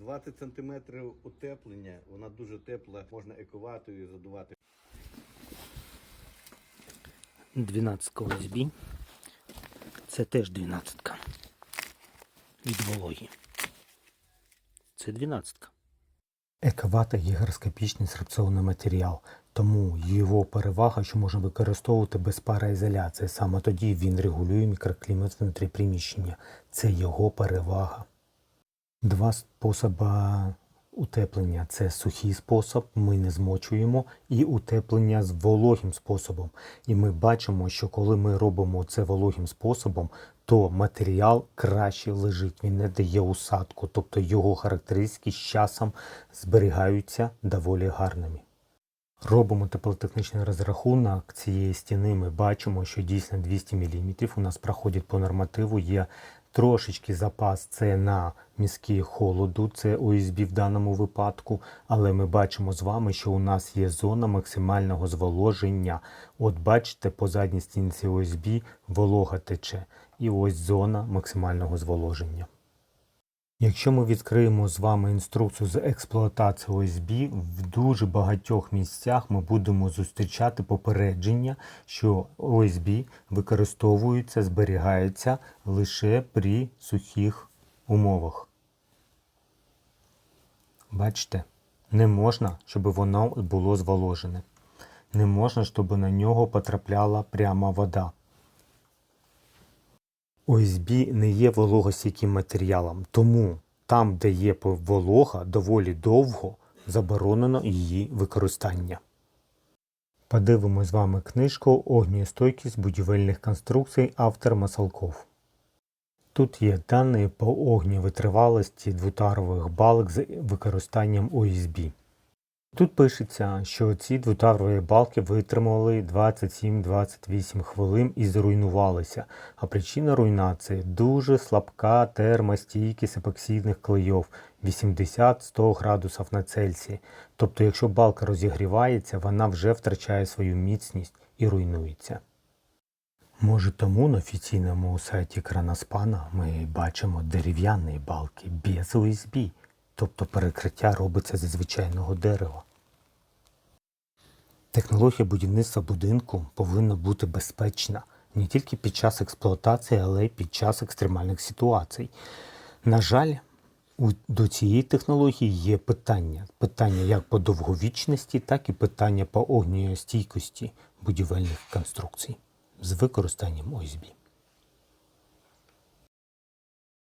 20 см утеплення, вона дуже тепла, можна екувати і задувати. 12 ОСБ. Це теж 12 від вологі. Це 12. Ековата гігроскопічний срепційний матеріал, тому його перевага, що можна використовувати без пароізоляції. Саме тоді він регулює мікроклімат внутрі приміщення. Це його перевага. Два способи утеплення це сухий спосіб, ми не змочуємо, і утеплення з вологим способом. І ми бачимо, що коли ми робимо це вологим способом, то матеріал краще лежить, він не дає усадку, тобто його характеристики з часом зберігаються доволі гарними. Робимо теплотехнічний розрахунок цієї стіни. Ми бачимо, що дійсно 200 мм у нас проходить по нормативу. Є трошечки запас це на мізки холоду, це ОСБ в даному випадку. Але ми бачимо з вами, що у нас є зона максимального зволоження. От бачите, по задній стінці ОСБ волога тече. І ось зона максимального зволоження. Якщо ми відкриємо з вами інструкцію з експлуатації ОСБ, в дуже багатьох місцях ми будемо зустрічати попередження, що ОСБ використовується, зберігається лише при сухих умовах. Бачите, не можна, щоб воно було зволожене. Не можна, щоб на нього потрапляла пряма вода. ОСБ не є вологостійким матеріалом, тому там, де є волога, доволі довго заборонено її використання. Подивимось з вами книжку Огнєстойкість будівельних конструкцій автор Масалков. Тут є дані по огнєвитривалості двотарових балок з використанням ОСБ. Тут пишеться, що ці двотарові балки витримали 27-28 хвилин і зруйнувалися, а причина руйнації дуже слабка термостійкість епоксидних клейов 80-100 градусів на Цельсії. Тобто, якщо балка розігрівається, вона вже втрачає свою міцність і руйнується. Може тому на офіційному сайті Кранаспана ми бачимо дерев'яні балки без ОСБ, тобто перекриття робиться зі звичайного дерева. Технологія будівництва будинку повинна бути безпечна не тільки під час експлуатації, але й під час екстремальних ситуацій. На жаль, до цієї технології є питання. Питання як по довговічності, так і питання по огністійкості будівельних конструкцій з використанням ОСБ.